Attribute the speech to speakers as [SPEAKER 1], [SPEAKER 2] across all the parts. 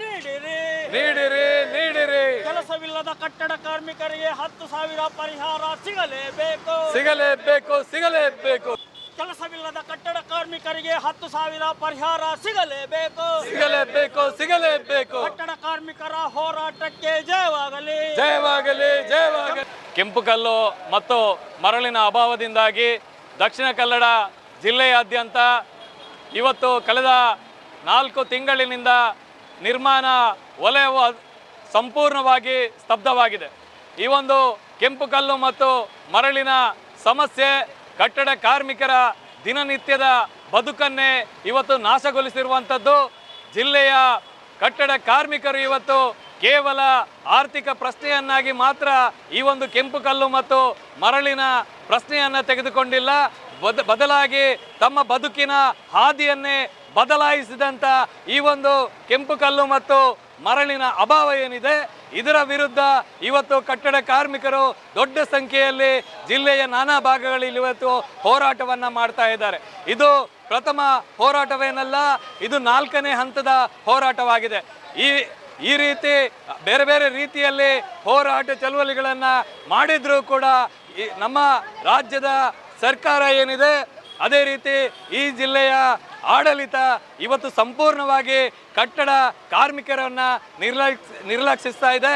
[SPEAKER 1] ನೀಡಿರಿ.
[SPEAKER 2] ನೀಡಿರಿ ನೀಡಿರಿ.
[SPEAKER 1] ಕೆಲಸವಿಲ್ಲದ ಕಟ್ಟಡ ಕಾರ್ಮಿಕರಿಗೆ ಹತ್ತು ಸಾವಿರ ಪರಿಹಾರ ಸಿಗಲೇಬೇಕು.
[SPEAKER 2] ಸಿಗಲೇಬೇಕು ಸಿಗಲೇಬೇಕು.
[SPEAKER 1] ಕೆಲಸವಿಲ್ಲದ ಕಟ್ಟಡ ಕಾರ್ಮಿಕರಿಗೆ ಹತ್ತು ಸಾವಿರ ಪರಿಹಾರ ಸಿಗಲೇಬೇಕು.
[SPEAKER 2] ಸಿಗಲೇಬೇಕು ಸಿಗಲೇಬೇಕು.
[SPEAKER 1] ಕಟ್ಟಡ ಕಾರ್ಮಿಕರ ಹೋರಾಟಕ್ಕೆ ಜಯವಾಗಲಿ.
[SPEAKER 2] ಜಯವಾಗಲಿ ಜಯವಾಗಲಿ. ಕೆಂಪು ಕಲ್ಲು ಮತ್ತು ಮರಳಿನ ಅಭಾವದಿಂದಾಗಿ ದಕ್ಷಿಣ ಕನ್ನಡ ಜಿಲ್ಲೆಯಾದ್ಯಂತ ಇವತ್ತು ಕಳೆದ ನಾಲ್ಕು ತಿಂಗಳಿನಿಂದ ನಿರ್ಮಾಣ ವಲಯವು ಸಂಪೂರ್ಣವಾಗಿ ಸ್ತಬ್ಧವಾಗಿದೆ. ಈ ಒಂದು ಕೆಂಪು ಕಲ್ಲು ಮತ್ತು ಮರಳಿನ ಸಮಸ್ಯೆ ಕಟ್ಟಡ ಕಾರ್ಮಿಕರ ದಿನನಿತ್ಯದ ಬದುಕನ್ನೇ ಇವತ್ತು ನಾಶಗೊಳಿಸಿರುವಂಥದ್ದು. ಜಿಲ್ಲೆಯ ಕಟ್ಟಡ ಕಾರ್ಮಿಕರು ಇವತ್ತು ಕೇವಲ ಆರ್ಥಿಕ ಪ್ರಶ್ನೆಯನ್ನಾಗಿ ಮಾತ್ರ ಈ ಒಂದು ಕೆಂಪು ಕಲ್ಲು ಮತ್ತು ಮರಳಿನ ಪ್ರಶ್ನೆಯನ್ನು ತೆಗೆದುಕೊಂಡಿಲ್ಲ. ಬದಲಾಗಿ ತಮ್ಮ ಬದುಕಿನ ಹಾದಿಯನ್ನೇ ಬದಲಾಯಿಸಿದಂಥ ಈ ಒಂದು ಕೆಂಪು ಕಲ್ಲು ಮತ್ತು ಮರಳಿನ ಅಭಾವ ಏನಿದೆ, ಇದರ ವಿರುದ್ಧ ಇವತ್ತು ಕಟ್ಟಡ ಕಾರ್ಮಿಕರು ದೊಡ್ಡ ಸಂಖ್ಯೆಯಲ್ಲಿ ಜಿಲ್ಲೆಯ ನಾನಾ ಭಾಗಗಳಲ್ಲಿ ಇವತ್ತು ಹೋರಾಟವನ್ನು ಮಾಡ್ತಾ ಇದ್ದಾರೆ. ಇದು ಪ್ರಥಮ ಹೋರಾಟವೇನಲ್ಲ, ಇದು ನಾಲ್ಕನೇ ಹಂತದ ಹೋರಾಟವಾಗಿದೆ. ಈ ಈ ರೀತಿ ಬೇರೆ ಬೇರೆ ರೀತಿಯಲ್ಲಿ ಹೋರಾಟ ಚಳುವಳಿಗಳನ್ನು ಮಾಡಿದರೂ ಕೂಡ ನಮ್ಮ ರಾಜ್ಯದ ಸರ್ಕಾರ ಏನಿದೆ ಅದೇ ರೀತಿ ಈ ಜಿಲ್ಲೆಯ ಆಡಳಿತ ಇವತ್ತು ಸಂಪೂರ್ಣವಾಗಿ ಕಟ್ಟಡ ಕಾರ್ಮಿಕರನ್ನು ನಿರ್ಲಕ್ಷ ನಿರ್ಲಕ್ಷಿಸ್ತಾ ಇದೆ.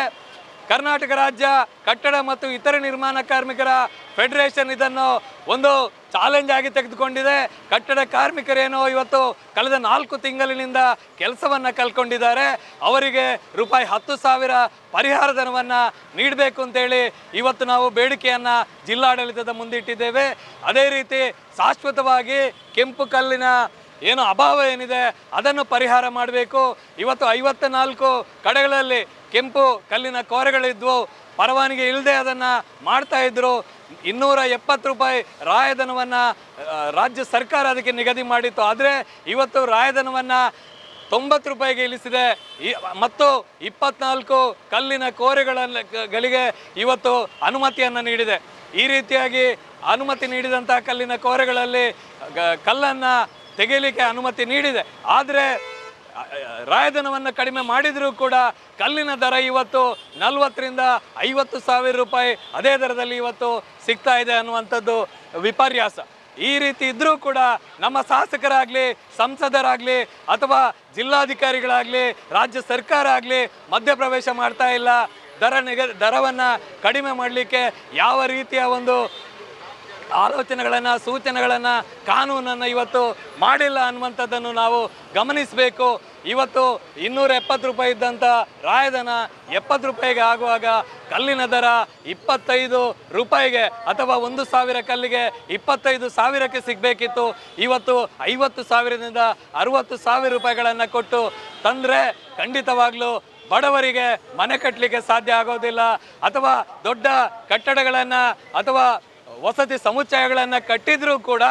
[SPEAKER 2] ಕರ್ನಾಟಕ ರಾಜ್ಯ ಕಟ್ಟಡ ಮತ್ತು ಇತರ ನಿರ್ಮಾಣ ಕಾರ್ಮಿಕರ ಫೆಡರೇಷನ್ ಇದನ್ನು ಒಂದು ಚಾಲೆಂಜ್ ಆಗಿ ತೆಗೆದುಕೊಂಡಿದೆ. ಕಟ್ಟಡ ಕಾರ್ಮಿಕರೇನೋ ಇವತ್ತು ಕಳೆದ ನಾಲ್ಕು ತಿಂಗಳಿನಿಂದ ಕೆಲಸವನ್ನು ಕಲ್ಕೊಂಡಿದ್ದಾರೆ ಅವರಿಗೆ ರೂಪಾಯಿ ಹತ್ತು ಸಾವಿರ ಪರಿಹಾರ ಧನವನ್ನು ನೀಡಬೇಕು ಅಂತೇಳಿ ಇವತ್ತು ನಾವು ಬೇಡಿಕೆಯನ್ನು ಜಿಲ್ಲಾಡಳಿತದ ಮುಂದಿಟ್ಟಿದ್ದೇವೆ. ಅದೇ ರೀತಿ ಶಾಶ್ವತವಾಗಿ ಕೆಂಪು ಕಲ್ಲಿನ ಏನು ಅಭಾವ ಏನಿದೆ ಅದನ್ನು ಪರಿಹಾರ ಮಾಡಬೇಕು. ಇವತ್ತು ಐವತ್ತ ನಾಲ್ಕು ಕಡೆಗಳಲ್ಲಿ ಕೆಂಪು ಕಲ್ಲಿನ ಕೋರೆಗಳಿದ್ವು. ಪರವಾನಗಿ ಇಲ್ಲದೆ ಅದನ್ನು ಮಾಡ್ತಾ ಇದ್ರು. ಇನ್ನೂರ ಎಪ್ಪತ್ತು ರೂಪಾಯಿ ರಾಯಧನವನ್ನು ರಾಜ್ಯ ಸರ್ಕಾರ ಅದಕ್ಕೆ ನಿಗದಿ ಮಾಡಿತ್ತು. ಆದರೆ ಇವತ್ತು ರಾಯಧನವನ್ನು ತೊಂಬತ್ತು ರೂಪಾಯಿಗೆ ಇಳಿಸಿದೆ. ಮತ್ತು ಇಪ್ಪತ್ನಾಲ್ಕು ಕಲ್ಲಿನ ಕೋರೆಗಳಲ್ಲಿ ಗಳಿಗೆ ಇವತ್ತು ಅನುಮತಿಯನ್ನು ನೀಡಿದೆ. ಈ ರೀತಿಯಾಗಿ ಅನುಮತಿ ನೀಡಿದಂಥ ಕಲ್ಲಿನ ಕೋರೆಗಳಲ್ಲಿ ಕಲ್ಲನ್ನು ತೆಗೆಯಲಿಕ್ಕೆ ಅನುಮತಿ ನೀಡಿದೆ. ಆದರೆ ರಾಯಧನವನ್ನು ಕಡಿಮೆ ಮಾಡಿದರೂ ಕೂಡ ಕಲ್ಲಿನ ದರ ಇವತ್ತು ನಲವತ್ತರಿಂದ ಐವತ್ತು ಸಾವಿರ ರೂಪಾಯಿ, ಅದೇ ದರದಲ್ಲಿ ಇವತ್ತು ಸಿಗ್ತಾ ಇದೆ ಅನ್ನುವಂಥದ್ದು ವಿಪರ್ಯಾಸ. ಈ ರೀತಿ ಇದ್ದರೂ ಕೂಡ ನಮ್ಮ ಶಾಸಕರಾಗಲಿ, ಸಂಸದರಾಗಲಿ, ಅಥವಾ ಜಿಲ್ಲಾಧಿಕಾರಿಗಳಾಗಲಿ, ರಾಜ್ಯ ಸರ್ಕಾರ ಆಗಲಿ ಮಧ್ಯಪ್ರವೇಶ ಮಾಡ್ತಾ ಇಲ್ಲ. ದರ ನಿಗ ದರವನ್ನು ಕಡಿಮೆ ಮಾಡಲಿಕ್ಕೆ ಯಾವ ರೀತಿಯ ಒಂದು ಆಲೋಚನೆಗಳನ್ನು, ಸೂಚನೆಗಳನ್ನು, ಕಾನೂನನ್ನು ಇವತ್ತು ಮಾಡಿಲ್ಲ ಅನ್ನುವಂಥದ್ದನ್ನು ನಾವು ಗಮನಿಸಬೇಕು. ಇವತ್ತು ಇನ್ನೂರ ಎಪ್ಪತ್ತು ರೂಪಾಯಿ ಇದ್ದಂಥ ರಾಯಧನ ಎಪ್ಪತ್ತು ರೂಪಾಯಿಗೆ ಆಗುವಾಗ ಕಲ್ಲಿನ ದರ ಇಪ್ಪತ್ತೈದು ರೂಪಾಯಿಗೆ ಅಥವಾ ಒಂದು ಸಾವಿರ ಕಲ್ಲಿಗೆ ಇಪ್ಪತ್ತೈದು ಸಾವಿರಕ್ಕೆ ಸಿಗಬೇಕಿತ್ತು. ಇವತ್ತು ಐವತ್ತು ಸಾವಿರದಿಂದ ಅರುವತ್ತು ಸಾವಿರ ರೂಪಾಯಿಗಳನ್ನು ಕೊಟ್ಟು ತಂದರೆ ಖಂಡಿತವಾಗ್ಲೂ ಬಡವರಿಗೆ ಮನೆ ಕಟ್ಟಲಿಕ್ಕೆ ಸಾಧ್ಯ ಆಗೋದಿಲ್ಲ ಅಥವಾ ದೊಡ್ಡ ಕಟ್ಟಡಗಳನ್ನು ಅಥವಾ ವಸತಿ ಸಮುಚ್ಚಯಗಳನ್ನು ಕಟ್ಟಿದರೂ ಕೂಡ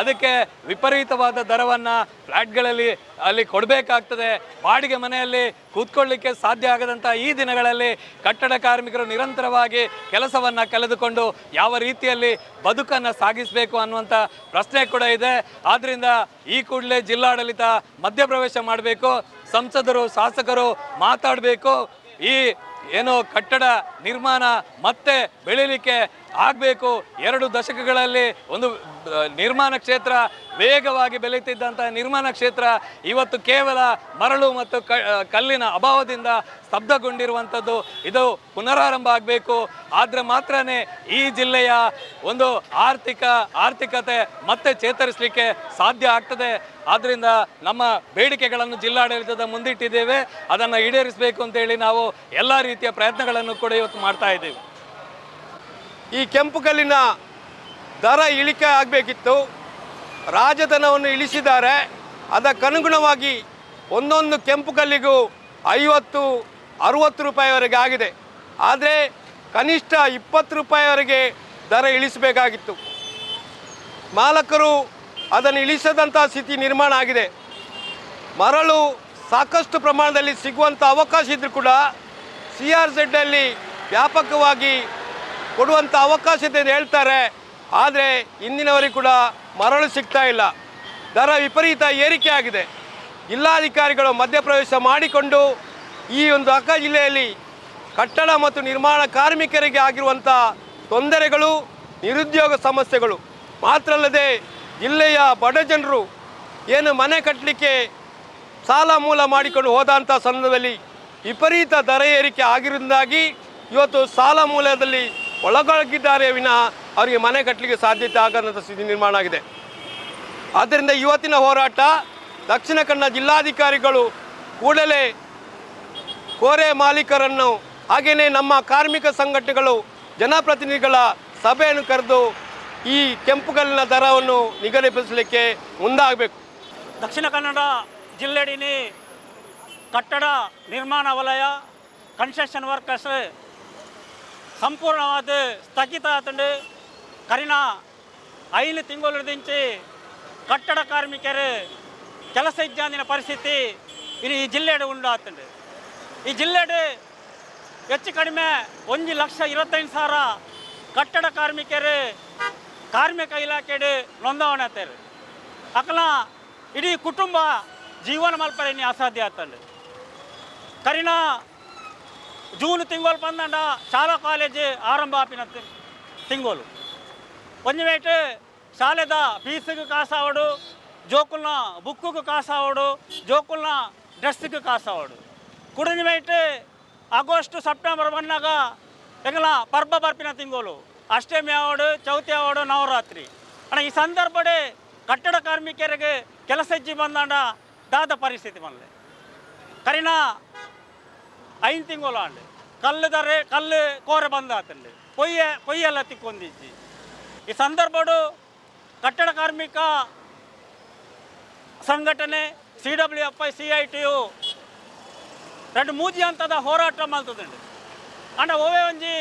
[SPEAKER 2] ಅದಕ್ಕೆ ವಿಪರೀತವಾದ ದರವನ್ನು ಫ್ಲ್ಯಾಟ್ಗಳಲ್ಲಿ ಅಲ್ಲಿ ಕೊಡಬೇಕಾಗ್ತದೆ. ಬಾಡಿಗೆ ಮನೆಯಲ್ಲಿ ಕೂತ್ಕೊಳ್ಳಿಕ್ಕೆ ಸಾಧ್ಯ ಆಗದಂಥ ಈ ದಿನಗಳಲ್ಲಿ ಕಟ್ಟಡ ಕಾರ್ಮಿಕರು ನಿರಂತರವಾಗಿ ಕೆಲಸವನ್ನು ಕಳೆದುಕೊಂಡು ಯಾವ ರೀತಿಯಲ್ಲಿ ಬದುಕನ್ನು ಸಾಗಿಸಬೇಕು ಅನ್ನುವಂಥ ಪ್ರಶ್ನೆ ಕೂಡ ಇದೆ. ಆದ್ದರಿಂದ ಈ ಕೂಡಲೇ ಜಿಲ್ಲಾಡಳಿತ ಮಧ್ಯಪ್ರವೇಶ ಮಾಡಬೇಕು, ಸಂಸದರು, ಶಾಸಕರು ಮಾತಾಡಬೇಕು. ಈ ಏನು ಕಟ್ಟಡ ನಿರ್ಮಾಣ ಮತ್ತೆ ಬೆಳೀಲಿಕ್ಕೆ ಆಗಬೇಕು. ಎರಡು ದಶಕಗಳಲ್ಲಿ ಒಂದು ನಿರ್ಮಾಣ ಕ್ಷೇತ್ರ ವೇಗವಾಗಿ ಬೆಳೆಯುತ್ತಿದ್ದಂಥ ನಿರ್ಮಾಣ ಕ್ಷೇತ್ರ ಇವತ್ತು ಕೇವಲ ಮರಳು ಮತ್ತು ಕಲ್ಲಿನ ಅಭಾವದಿಂದ ಸ್ತಬ್ಧಗೊಂಡಿರುವಂಥದ್ದು. ಇದು ಪುನರಾರಂಭ ಆಗಬೇಕು. ಆದರೆ ಮಾತ್ರ ಈ ಜಿಲ್ಲೆಯ ಒಂದು ಆರ್ಥಿಕ, ಆರ್ಥಿಕತೆ ಮತ್ತೆ ಚೇತರಿಸಲಿಕ್ಕೆ ಸಾಧ್ಯ ಆಗ್ತದೆ. ಆದ್ದರಿಂದ ನಮ್ಮ ಬೇಡಿಕೆಗಳನ್ನು ಜಿಲ್ಲಾಡಳಿತದ ಮುಂದಿಟ್ಟಿದ್ದೇವೆ. ಅದನ್ನು ಈಡೇರಿಸಬೇಕು ಅಂತೇಳಿ ನಾವು ಎಲ್ಲ ರೀತಿಯ ಪ್ರಯತ್ನಗಳನ್ನು ಕೂಡ ಇವತ್ತು ಮಾಡ್ತಾ ಇದ್ದೀವಿ.
[SPEAKER 3] ಈ ಕೆಂಪು ಕಲ್ಲಿನ ದರ ಇಳಿಕೆ ಆಗಬೇಕಿತ್ತು. ರಾಜಧನವನ್ನು ಇಳಿಸಿದ್ದಾರೆ. ಅದಕ್ಕನುಗುಣವಾಗಿ ಒಂದೊಂದು ಕೆಂಪು ಕಲ್ಲಿಗೂ ಐವತ್ತು, ಅರುವತ್ತು ರೂಪಾಯಿವರೆಗೆ ಆಗಿದೆ. ಆದರೆ ಕನಿಷ್ಠ ಇಪ್ಪತ್ತು ರೂಪಾಯಿವರೆಗೆ ದರ ಇಳಿಸಬೇಕಾಗಿತ್ತು. ಮಾಲಕರು ಅದನ್ನು ಇಳಿಸದಂಥ ಸ್ಥಿತಿ ನಿರ್ಮಾಣ ಆಗಿದೆ. ಮರಳು ಸಾಕಷ್ಟು ಪ್ರಮಾಣದಲ್ಲಿ ಸಿಗುವಂಥ ಅವಕಾಶ ಇದ್ದರೂ ಕೂಡ ಸಿ ಆರ್ ಝೆಡ್ಡಲ್ಲಿ ವ್ಯಾಪಕವಾಗಿ ಕೊಡುವಂಥ ಅವಕಾಶ ಇದೆ ಅಂತ ಹೇಳ್ತಾರೆ. ಆದರೆ ಇಂದಿನವರೆಗೂ ಕೂಡ ಮರಳು ಸಿಗ್ತಾ ಇಲ್ಲ. ದರ ವಿಪರೀತ ಏರಿಕೆ ಆಗಿದೆ. ಜಿಲ್ಲಾಧಿಕಾರಿಗಳು ಮಧ್ಯಪ್ರವೇಶ ಮಾಡಿಕೊಂಡು ಈ ಒಂದು ಅಕ್ಕ ಜಿಲ್ಲೆಯಲ್ಲಿ ಕಟ್ಟಡ ಮತ್ತು ನಿರ್ಮಾಣ ಕಾರ್ಮಿಕರಿಗೆ ಆಗಿರುವಂಥ ತೊಂದರೆಗಳು, ನಿರುದ್ಯೋಗ ಸಮಸ್ಯೆಗಳು. ಮಾತ್ರ ಅಲ್ಲದೆ ಜಿಲ್ಲೆಯ ಬಡ ಜನರು ಏನು ಮನೆ ಕಟ್ಟಲಿಕ್ಕೆ ಸಾಲ ಮೂಲ ಮಾಡಿಕೊಂಡು ಹೋದಂಥ ಸಂದರ್ಭದಲ್ಲಿ ವಿಪರೀತ ದರ ಏರಿಕೆ ಆಗಿರುವುದಾಗಿ ಇವತ್ತು ಸಾಲ ಮೂಲದಲ್ಲಿ ಒಳಗೊಳಗಿದ್ದಾರೆ ವಿನಃ ಅವರಿಗೆ ಮನೆ ಕಟ್ಟಲಿಕ್ಕೆ ಸಾಧ್ಯತೆ ಆಗದಂಥ ಸ್ಥಿತಿ ನಿರ್ಮಾಣ ಆಗಿದೆ. ಆದ್ದರಿಂದ ಇವತ್ತಿನ ಹೋರಾಟ ದಕ್ಷಿಣ ಕನ್ನಡ ಜಿಲ್ಲಾಧಿಕಾರಿಗಳು ಕೂಡಲೇ ಕೋರೆ ಮಾಲೀಕರನ್ನು ಹಾಗೆಯೇ ನಮ್ಮ ಕಾರ್ಮಿಕ ಸಂಘಟನೆಗಳು ಜನಪ್ರತಿನಿಧಿಗಳ ಸಭೆಯನ್ನು ಕರೆದು ಈ ಕೆಂಪುಗಲ್ಲಿನ ದರವನ್ನು ನಿಗದಿಪಡಿಸಲಿಕ್ಕೆ ಮುಂದಾಗಬೇಕು.
[SPEAKER 1] ದಕ್ಷಿಣ ಕನ್ನಡ ಜಿಲ್ಲೆಡಿನಿ ಕಟ್ಟಡ ನಿರ್ಮಾಣ ವಲಯ ಕನ್ಸ್ಟ್ರಕ್ಷನ್ ವರ್ಕರ್ಸ್ ಸಂಪೂರ್ಣವಾದ ಸ್ಥಗಿತ ಆತಂಡು ಕರಿನ ಐದು ತಿಂಗಳು ದಿಂಚಿ ಕಟ್ಟಡ ಕಾರ್ಮಿಕರು ಕೆಲಸ ಇಜ್ಜಾಂದಿನ ಪರಿಸ್ಥಿತಿ ಇನ್ನು ಈ ಜಿಲ್ಲೆಡು ಉಂಡು ಆತಂಡು ಈ ಜಿಲ್ಲೆಡು ಹೆಚ್ಚು ಕಡಿಮೆ ಒಂದು ಲಕ್ಷ ಇರುವತ್ತೈದು ಸಾವಿರ ಕಟ್ಟಡ ಕಾರ್ಮಿಕರು ಕಾರ್ಮಿಕ ಇಲಾಖೆಡು ನೋಂದಾವಣೆ ಆತಾರೆ ಅಕಲ ಇಡೀ ಕುಟುಂಬ ಜೀವನ ಮಲ್ಪರೇನಿ ಅಸಾಧ್ಯ ಆತಂಡು ಕರಿನ ಜೂನ್ ತಿಂಗಳು ಬಂದಂಡ ಶಾಲಾ ಕಾಲೇಜ್ ಆರಂಭ ಆಪಿನ ತಿಂಗಳು. ಒಂದು ವೇಟ್ ಶಾಲೆದ ಫೀಸಿಗೆ ಕಾಸಾವಡು, ಜೋಕುಲ್ನ ಬುಕ್ಕಿಗೆ ಕಾಸಾವಡು, ಜೋಕುಲ್ನ ಡ್ರೆಸ್ಸಿಗೆ ಕಾಸಾವಡು. ಕುಡಿದ ವೇಟ್ ಆಗೋಸ್ಟ್, ಸೆಪ್ಟೆಂಬರ್ ಬಂದಾಗ ಎಂಗಲ ಪರ್ಬ ಬರ್ಪಿನ ತಿಂಗಳು. ಅಷ್ಟಮಿ ಆವಡು ಚೌತಿ ಆವಡು ನವರಾತ್ರಿ. ಅಣ್ಣ ಈ ಸಂದರ್ಭಡೆ ಕಟ್ಟಡ ಕಾರ್ಮಿಕರಿಗೆ ಕೆಲಸ ಇಜ್ಜಿ ಬಂದಾಂಡ ದಾದ ಪರಿಸ್ಥಿತಿ ಬಂದೆ ಕರಿನ ಐದು ತಿಂಗಳು ಆಂಡ್ ಕಲ್ಲು ದರೆ ಕಲ್ಲು ಕೋರೆ ಬಂದಾತಲ್ಲಿ ಕೊಯ್ಯ, ಕೊಯ್ಯೆಲ್ಲ ತಿಕ್ಕೊಂದಿಜ್ಜಿ ಈ ಸಂದರ್ಭಡು ಕಟ್ಟಡ ಕಾರ್ಮಿಕ ಸಂಘಟನೆ C W F I C I T U red ಮೂಜಿ ಅಂತದ ಹೋರಾಟ ಮಲ್ತದಂಡು ಅಂಡ ಒವೇ ಒಂಜಿ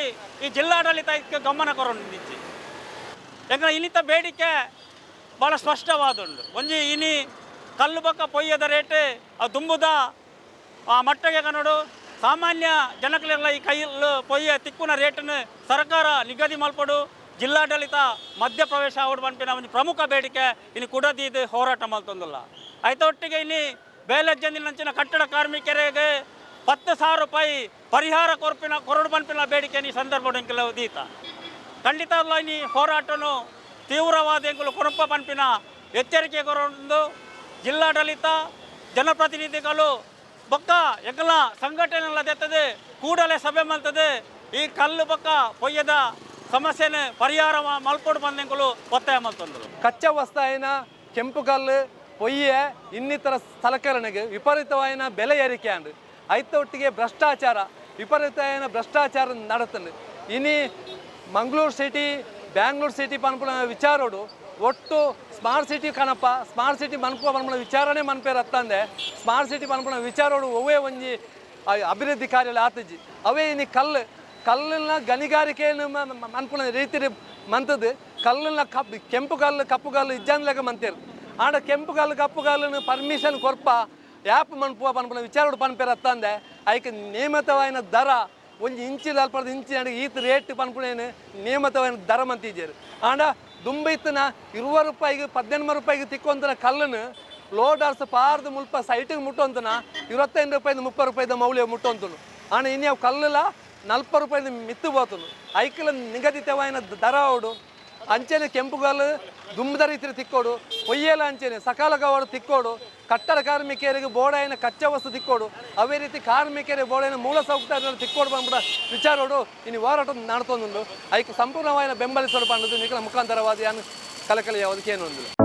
[SPEAKER 1] ಈ ಜಿಲ್ಲಾಡಳಿತ ಇದಕ್ಕೆ ಗಮನ ಕೊರೊಂದಿಜ್ಜಿ ಯಾಕಂದ್ರೆ ಇನ್ನಿತ ಬೇಡಿಕೆ ಭಾಳ ಸ್ಪಷ್ಟವಾದುಂಡು ಒಂಜಿ ಇನಿ ಕಲ್ಲು ಬಕ್ಕ ಪೊಯ್ಯದ ರೇಟ್ ಆ ದುಂಬುದ ಆ ಮಟ್ಟಗೆ ಕನ್ನಡು ಸಾಮಾನ್ಯ ಜನಕ್ಲೆಲ್ಲ ಈ ಕೈಯಲ್ಲಿ ಪೊಯ್ಯ ತಿಕ್ಕುನ ರೇಟನ್ನು ಸರ್ಕಾರ ನಿಗದಿ ಮಲ್ಪಡು ಜಿಲ್ಲಾಡಳಿತ ಮಧ್ಯಪ್ರವೇಶ ಆವಡು ಪನ್ಪಿನ ಒಂದು ಪ್ರಮುಖ ಬೇಡಿಕೆ ಇನ್ನು ಕುಡದಿದ್ದು ಹೋರಾಟ ಮಲ್ತೊಂದಿಲ್ಲ ಐತೊಟ್ಟಿಗೆ ಇನ್ನು ಬೇಲಜ್ಜಂದಿನಂಚಿನ ಕಟ್ಟಡ ಕಾರ್ಮಿಕರಿಗೆ ಪತ್ತು ಸಾವಿರ ರೂಪಾಯಿ ಪರಿಹಾರ ಕೊರಪಿನ ಕೊರಡು ಪಂಪಿನ ಬೇಡಿಕೆ ಈ ಸಂದರ್ಭ ದೀತ ಖಂಡಿತ ಈ ಹೋರಾಟನು ತೀವ್ರವಾದ ಎಂಕುಲು ಕೊರಪ ಪನ್ಪಿನ ಎಚ್ಚರಿಕೆ ಕೊರೊಂದು. ಜಿಲ್ಲಾಡಳಿತ, ಜನಪ್ರತಿನಿಧಿಗಳು ಬೊಕ್ಕ ಎಗಲ ಸಂಘಟನೆಲ್ಲ ತೆತ್ತದೆ ಕೂಡಲೇ ಸಭೆ ಮಲ್ತದೆ ಈ ಕಲ್ಲು ಬೊಕ್ಕ ಪೊಯ್ಯದ ಸಮಸ್ಯೆನ ಪರಿಹಾರ ಮಲ್ಪೊಡು ಬಂದೆಂಕುಲು ಒತ್ತಾಯ ಮಲ್ತಂದರು
[SPEAKER 4] ಕಚ್ಚಾ ವಸ್ತಾಯಿನ ಕೆಂಪು ಕಲ್ಲು, ಪೊಯ್ಯೆ, ಇನ್ನಿತರ ಸಲಕರಣೆಗೆ ವಿಪರೀತವಾಯಿನ ಬೆಲೆ ಏರಿಕೆ ಅಂಡ್ ಐತ ಒಟ್ಟಿಗೆ ಭ್ರಷ್ಟಾಚಾರ ವಿಪರೀತವಾಯಿನ ಭ್ರಷ್ಟಾಚಾರ ನಡತಂಡು ಇನಿ ಮಂಗಳೂರು ಸಿಟಿ ಬ್ಯಾಂಗ್ಳೂರು ಸಿಟಿ ಪನ್ಪುನ ವಿಚಾರೋಡು ಒಟ್ಟು ಸ್ಮಾರ್ಟ್ ಸಿಟಿ ಕಣಪ್ಪ, ಸ್ಮಾರ್ಟ್ ಸಿಟಿ ಮನ್ಪುವ ಪನ್ಪುನ ವಿಚಾರಣೆ ಮನ್ಪೇರ್ ಅತ್ತಂದೆ ಸ್ಮಾರ್ಟ್ ಸಿಟಿ ಪನ್ಪುನ ವಿಚಾರೋಡು ಒವ್ವೇ ಒಂಜಿ ಅಭಿವೃದ್ಧಿ ಕಾರ್ಯ ಆತಜಿ. ಅವೇ ಇನಿ ಕಲ್ಲು, ಕಲ್ಲಿನ ಗಣಿಗಾರಿಕೆಯನ್ನು ಮನ್ಪುನ ರೀತಿ ಮಂತದ್ದು ಕಲ್ಲಿನ ಕಪ್, ಕೆಂಪು ಕಲ್ಲು, ಕಪ್ಪು ಕಲ್ಲು ಇಜ್ಜಂದ್ಲೆಗ ಮಂತೇರು. ಆಂಡ ಕೆಂಪು ಕಲ್ಲು, ಕಪ್ಪು ಕಲ್ಲನ್ನು ಪರ್ಮಿಷನ್ ಕೊರ್ಪ, ಯಾಪ್ ಮನ್ಪುವ ಪನ್ಪುನ ವಿಚಾರೋಡು ಪನ್ಪೇರ್ ಅತ್ತಂದೆ ಅದಕ್ಕೆ ನಿಯಮಿತವಾಯಿನ ದರ ಒಂಜಿ ಇಂಚಿ ಅಲ್ಪದ ಇಂಚಿ ನನಗೆ ಈತ ರೇಟ್ ಪನ್ಪುಣೇನು ನಿಯಮಿತವಾದ ದರ ಮಂತಿದ್ದೇರು ಆಂಡ ದುಂಬೈತನ ಇರುವ ರೂಪಾಯಿಗೆ ಪದ್ದೆನ್ಮ ರೂಪಾಯಿಗೆ ತಿಕ್ಕೊಂತನ ಕಲ್ಲನ್ನು ಲೋಡರ್ಸ್ ಪಾರ್ದು ಮುಲ್ಪ ಸೈಟಿಗೆ ಮುಟ್ಟೊಂತನ ಇವತ್ತೈದು ರೂಪಾಯಿಂದ ಮುಪ್ಪ ರೂಪಾಯಿದ ಮೌಲ್ಯ ಮುಟ್ಟೊಂತನು. ಆಂಡ ಇನ್ಯಾವ ಕಲ್ಲಲ್ಲ ನಲ್ಪ ರೂಪಾಯಿದ ಮಿತ್ತು ಬೋತನು ಐಕಲ ನಿಗದಿತವಾಯಿನ ದರ ಅವಡು ಅಂಚೆನೆ ಕೆಂಪುಗಲ್ಲು ದುಂಬದ ರೀತಿ ತಿಕ್ಕೋಡು. ಒಯ್ಯಲ ಅಂಚೆನೆ ಸಕಾಲ ಗವಾಡು ತಿಕ್ಕೋಡು. ಕಟ್ಟಡ ಕಾರ್ಮಿಕರಿಗೆ ಬೋಡಾಯಿನ ಕಚ್ಚಾ ವಸ್ತು ತಿಕ್ಕೋಡು. ಅವೇ ರೀತಿ ಕಾರ್ಮಿಕರಿಗೆ ಬೋಡಾಯಿನ ಮೂಲ ಸೌಕರ್ಯ ತಿಕ್ಕೋಡು ಬಂದ್ಬಿಡ. ವಿಚಾರೋಡು ಇನ್ನು ಹೋರಾಟ ಐಕ್ ಸಂಪೂರ್ಣವಾಯಿನ ಬೆಂಬಲಿಸಲು ಪಂಡದು ನಿಖಲ ಅನ್ನು ಯಾನು ಕಲಕಲಿಯಾವದಕ್ಕೆ ಏನು ಒಂದು